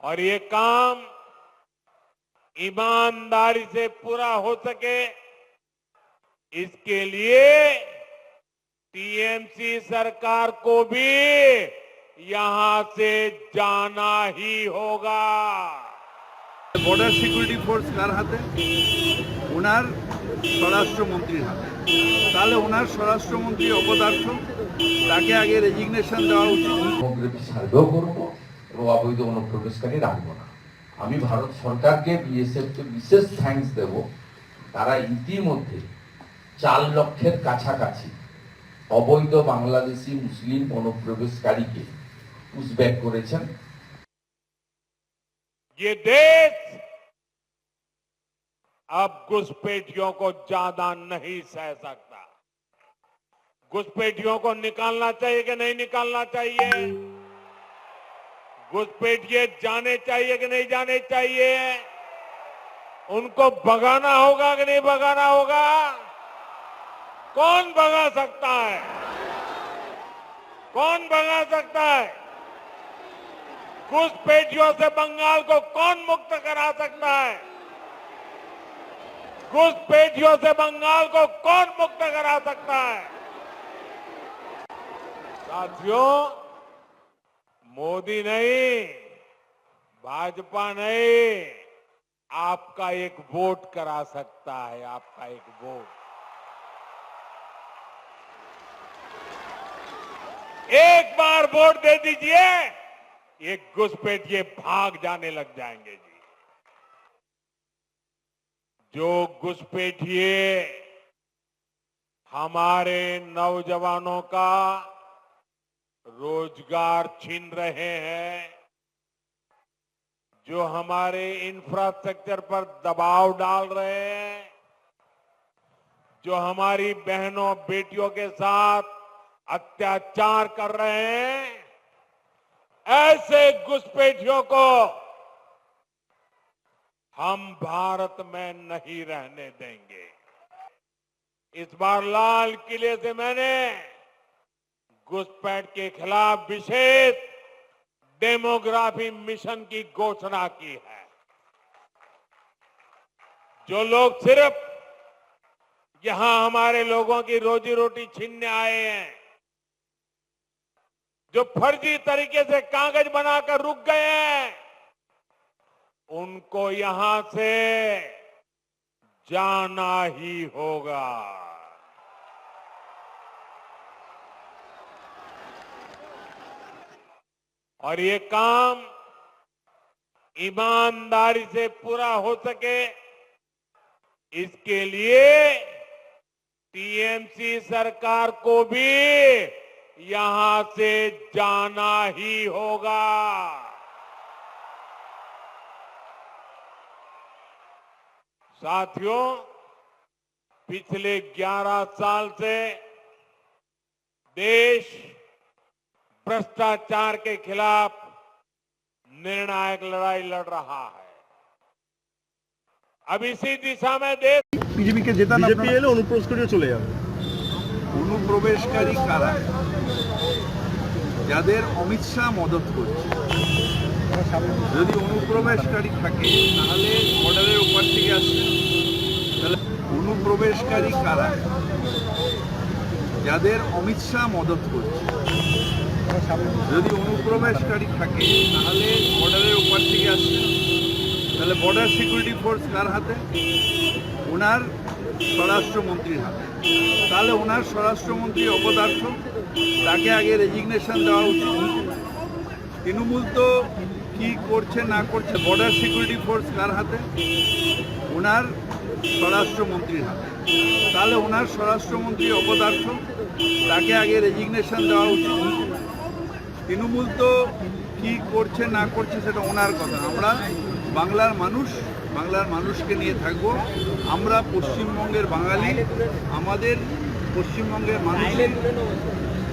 और ये काम ईमानदारी से पूरा हो सके इसके लिए टीएमसी सरकार को भी यहां से जाना ही होगा বর্ডার সিকিউরিটি ফোর্স কার হাতে ওনার স্বরাষ্ট্রমন্ত্রীর হাতে তাহলে ওনার স্বরাষ্ট্রমন্ত্রী অপদার্থ তাকে আগে রেজিগনেশন দেওয়া উচিত সমগ্র সার্ভেও করবো এবং অবৈধ অনুপ্রবেশকারী রাখবো না আমি ভারত সরকারকে বিএসএফকে বিশেষ থ্যাঙ্কস দেব তারা ইতিমধ্যে চার লক্ষের কাছাকাছি অবৈধ বাংলাদেশি মুসলিম অনুপ্রবেশকারীকে পুশব্যাক করেছেন ये देश अब घुसपैठियों को ज्यादा नहीं सह सकता घुसपैठियों को निकालना चाहिए कि नहीं निकालना चाहिए घुसपैठिए जाने चाहिए कि नहीं जाने चाहिए? उनको भगाना होगा कि नहीं भगाना होगा? कौन भगा सकता है? कौन भगा सकता है? घुसपैठियों से बंगाल को कौन मुक्त करा सकता है? घुसपैठियों से बंगाल को कौन मुक्त करा सकता है? साथियों मोदी नहीं, भाजपा नहीं, आपका एक वोट करा सकता है, आपका एक वोट। एक बार वोट दे दीजिए, ये घुसपैठिए भाग जाने लग जाएँगे जी। जो घुसपैठिए हमारे नौजवानों का रोज़गार छीन रहे हैं, जो हमारे इंफ्रास्ट्रक्चर पर दबाव डाल रहे हैं, जो हमारी बहनों बेटियों के साथ अत्याचार कर रहे हैं, ऐसे घुसपैठियों को हम भारत में नहीं रहने देंगे। इस बार लाल किले से मैंने घुसपैठ के खिलाफ विशेष डेमोग्राफी मिशन की घोषणा की है। जो लोग सिर्फ़ यहाँ हमारे लोगों की रोजी रोटी छीनने आए हैं, जो फर्जी तरीके से कागज़ बनाकर रुक गए हैं, उनको यहाँ से जाना ही होगा। और ये काम ईमानदारी से पूरा हो सके, इसके लिए टीएमसी सरकार को भी यहाँ से जाना ही होगा। साथियों, पिछले 11 साल से देश भ्रष्टाचार के खिलाफ निर्णायक लड़ाई लड़ रहा है अब इसी दिशा में देश বিজেপিকে জেতান বিজেপি আপনারা এলে অনুপ্রবেশকারীও চলে যাবে অনুপ্রবেশকারী কারা যাদের অমিত শাহ মদত করছে যদি অনুপ্রবেশকারী থাকে তাহলে বর্ডারের ওপার থেকে আসছে তাহলে অনুপ্রবেশকারী কারা যাদের অমিত শাহ মদত করছে যদি অনুপ্রবেশকারী থাকে, তাহলে বর্ডারের ওপার থেকে আসছে। তাহলে বর্ডার সিকিউরিটি ফোর্স কার হাতে? ওনার স্বরাষ্ট্রমন্ত্রীর হাতে। তাহলে ওনার স্বরাষ্ট্রমন্ত্রী অপদার্থ, তাকে আগে রেজিগনেশন দেওয়া উচিত। তৃণমূল তো কি করছে, না করছে বর্ডার সিকিউরিটি ফোর্স কার হাতে? ওনার স্বরাষ্ট্রমন্ত্রীর হাতে। তাহলে ওনার স্বরাষ্ট্রমন্ত্রী অপদার্থ, তাকে আগে রেজিগনেশন দেওয়া উচিত। তৃণমূল তো কি করছে না করছে সেটা ওনার কথা। আমরা বাংলার মানুষ বাংলার মানুষকে নিয়ে থাকব। আমরা পশ্চিমবঙ্গের বাঙালি। আমাদের পশ্চিমবঙ্গের মানুষের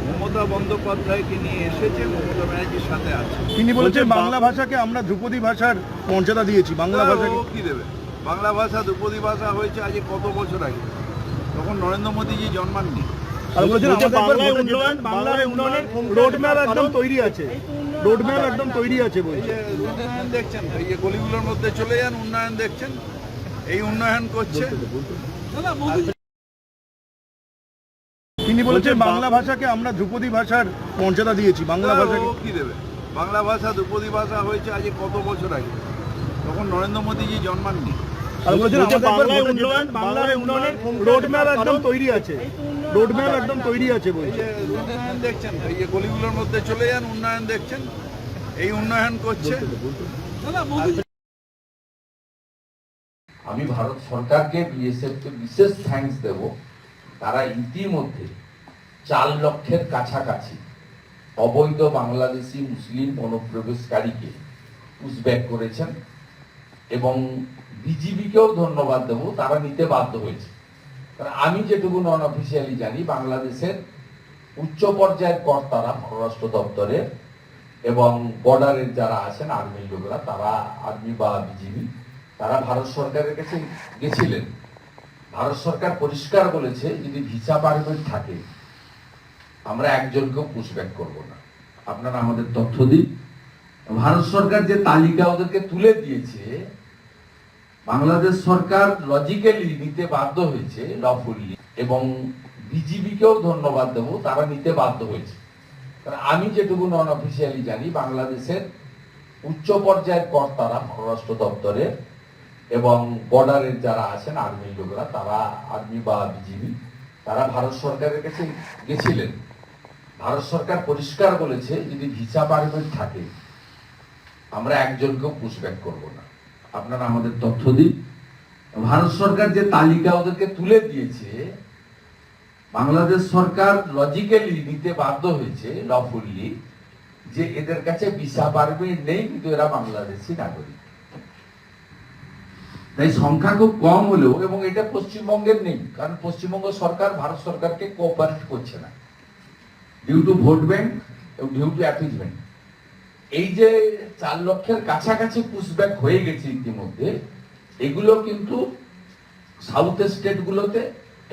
মমতা বন্দ্যোপাধ্যায়কে নিয়ে এসেছে মমতা ব্যানার্জির সাথে আছে। তিনি বলেছেন বলছে বাংলা ভাষাকে আমরা ধ্রুপদী ভাষার মর্যাদা দিয়েছি। বাংলা ভাষাকে ও কি দেবে? বাংলা ভাষা ধ্রুপদী ভাষা হয়েছে আজ কত বছর আগে? তখন নরেন্দ্র মোদীজি জন্মাননি। আর বলেছেন আমাদের বাংলায় উন্নয়ন বাংলায় উন্নয়নের রোডম্যাপ একদম তৈরি আছে। রোড ম্যাপ একদম তৈরি আছে বলছে। উন্নয়ন দেখছেন এই গলিগুলোর মধ্যে চলে যান উন্নয়ন দেখছেন এই উন্নয়ন করছে। তিনি বলেছেন বাংলা ভাষাকে আমরা ধ্রুপদী ভাষার মর্যাদা দিয়েছি বাংলা ভাষাকে কি দেবে? বাংলা ভাষা ধ্রুপদী ভাষা হয়েছে আজ কত বছর আগে? তখন নরেন্দ্র মোদীজি জন্মাননি। আর বলছেন বাংলায় উন্নয়ন বাংলার উন্নয়নের রোড একদম তৈরি আছে। রোড একদম তৈরি আছে বলছে। উন্নয়ন দেখছেন এই গলিগুলোর মধ্যে চলে যান উন্নয়ন দেখছেন এই উন্নয়ন করছে। আমি ভারত সরকারকে বিএসএফ কে বিশেষ থ্যাঙ্কস দেব। তারা ইতিমধ্যে চার লক্ষের কাছাকাছি অবৈধ বাংলাদেশি মুসলিম অনুপ্রবেশকারীকে পুশব্যাক করেছেন এবং বিজিবিকেও ধন্যবাদ দেব, তারা নিতে বাধ্য হয়েছে। কারণ আমি যেটুকু নন অফিসিয়ালি জানি, বাংলাদেশের উচ্চ পর্যায়ের কর্তারা পররাষ্ট্র দপ্তরের এবং বর্ডারের যারা আছেন, আর্মির লোকরা, তারা আর্মি বা বিজিবি, তারা ভারত সরকারের কাছে গেছিলেন। ভারত সরকার পরিষ্কার বলেছে, যদি ভিসা পারমিট থাকে, আমরা একজনকেও পুশব্যাক করব না। আপনারা আমাদের তথ্য দিন। ভারত সরকার যে তালিকা ওদেরকে তুলে দিয়েছে বাংলাদেশ সরকার লজিক্যালি নিতে বাধ্য হয়েছে লফুল্লি এবং বিজিবিকেও ধন্যবাদ দেব, তারা নিতে বাধ্য হয়েছে। কারণ আমি যেটুকু নন অফিসিয়ালি জানি, বাংলাদেশের উচ্চ পর্যায়ের কর্তারা পররাষ্ট্র দপ্তরের এবং বর্ডারের যারা আছেন, আর্মির লোকরা, তারা আর্মি বা বিজিবি তারা ভারত সরকারের কাছে গেছিলেন। ভারত সরকার পরিষ্কার বলেছে, যদি ভিসা পারমিট থাকে, আমরা একজনকেও পুশব্যাক করব না। আপনারা আমাদের তথ্য দিন। ভারত সরকার যে তালিকা ওদেরকে তুলে দিয়েছে, বাংলাদেশ সরকার লজিক্যালি নিতে বাধ্য হয়েছে লফুল্লি যে এদের কাছে ভিসা পারমিট নেই, কিন্তু এরা বাংলাদেশি নাগরিক। তাই সংখ্যা খুব কম হলেও, এবং এটা পশ্চিমবঙ্গের নেই, কারণ পশ্চিমবঙ্গ সরকার ভারত সরকারকে কোঅপারেট করছে না। ডিউ টু ভোট ব্যাংক এবং ডিউ টু অ্যাপিজমেন্ট এই যে চার লক্ষের কাছাকাছি পুশব্যাক হয়ে গেছে ইতিমধ্যে, এগুলো কিন্তু সাউথ স্টেট গুলোতে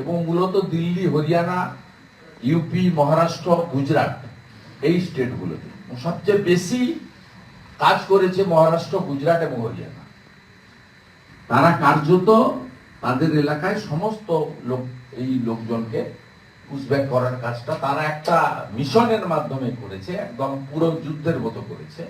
এবং মূলত দিল্লি, হরিয়ানা ইউপি মহারাষ্ট্র, গুজরাট এই স্টেট গুলোতে। সবচেয়ে বেশি কাজ করেছে মহারাষ্ট্র, গুজরাট এবং হরিয়ানা। তারা কার্যত তাদের এলাকায় সমস্ত লোক, এই লোকজনকে পুশব্যাক করার কাজটা তারা একটা মিশনের মাধ্যমে করেছে একদম পুরো যুদ্ধের মতো করেছে।